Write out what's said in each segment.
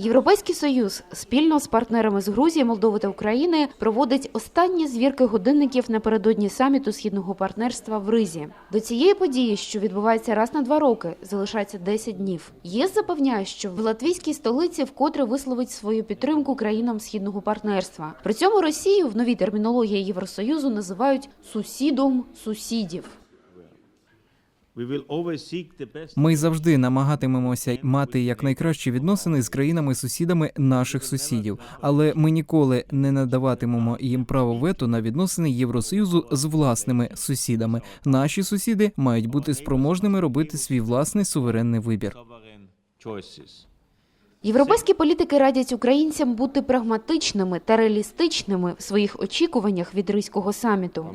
Європейський союз спільно з партнерами з Грузії, Молдови та України проводить останні звірки годинників напередодні саміту східного партнерства в Ризі. До цієї події, що відбувається раз на два роки, залишається 10 днів. ЄС запевняє, що в латвійській столиці вкотре висловить свою підтримку країнам східного партнерства. При цьому Росію в новій термінології Євросоюзу називають сусідом сусідів. Ми завжди намагатимемося мати якнайкращі відносини з країнами-сусідами наших сусідів, але ми ніколи не надаватимемо їм право вето на відносини Євросоюзу з власними сусідами. Наші сусіди мають бути спроможними робити свій власний суверенний вибір. Європейські політики радять українцям бути прагматичними та реалістичними в своїх очікуваннях від ризького саміту.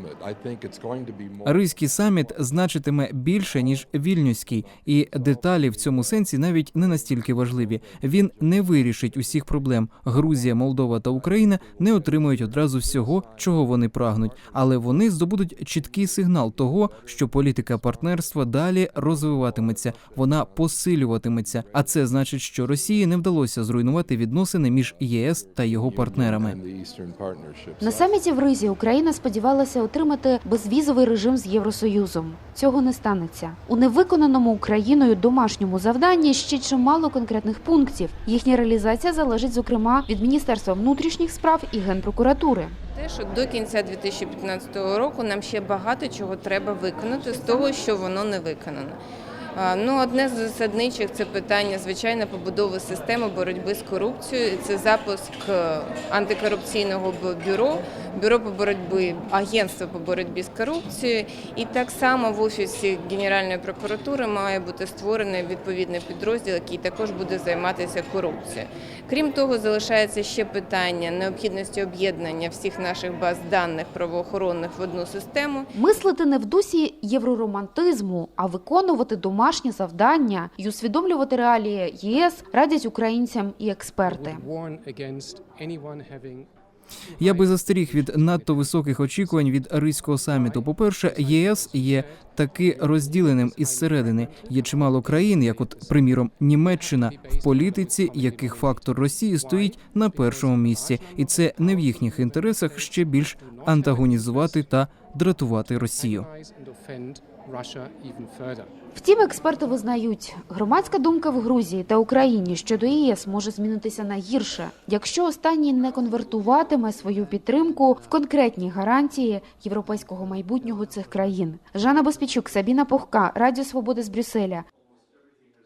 Ризький саміт значитиме більше ніж вільнюський, і деталі в цьому сенсі навіть не настільки важливі. Він не вирішить усіх проблем. Грузія, Молдова та Україна не отримують одразу всього, чого вони прагнуть, але вони здобудуть чіткий сигнал того, що політика партнерства далі розвиватиметься, вона посилюватиметься. А це значить, що Росії не вдалося зруйнувати відносини між єС та його партнерами. На саміті в Ризі Україна сподівалася отримати безвізовий режим з Євросоюзом. Цього не станеться у невиконаному Україною домашньому завданні ще чимало конкретних пунктів. Їхня реалізація залежить зокрема від Міністерства внутрішніх справ і генпрокуратури. Те, що до кінця 2015 року нам ще багато чого треба виконати з того, що воно не виконано. Ну, одне з засадничих це питання звичайно побудови системи боротьби з корупцією. Це запуск е, антикорупційного бюро, бюро по боротьбі, агентства по боротьбі з корупцією. І так само в офісі Генеральної прокуратури має бути створений відповідний підрозділ, який також буде займатися корупцією. Крім того, залишається ще питання необхідності об'єднання всіх наших баз даних правоохоронних в одну систему. Мислити не в дусі євроромантизму, а виконувати домашні завдання і усвідомлювати реалії ЄС радять українцям і експерти. Я би застеріг від надто високих очікувань від ризького саміту. По-перше, ЄС є таки розділеним із середини. Є чимало країн, як от приміром Німеччина, в політиці, яких фактор Росії стоїть на першому місці, і це не в їхніх інтересах ще більш антагонізувати та дратувати Росію. Втім, експерти визнають, громадська думка в Грузії та Україні щодо ЄС може змінитися на гірше, якщо останній не конвертуватиме свою підтримку в конкретні гарантії європейського майбутнього цих країн. Жанна Боспічук, Сабіна Пухка, Радіо Свобода з Брюсселя.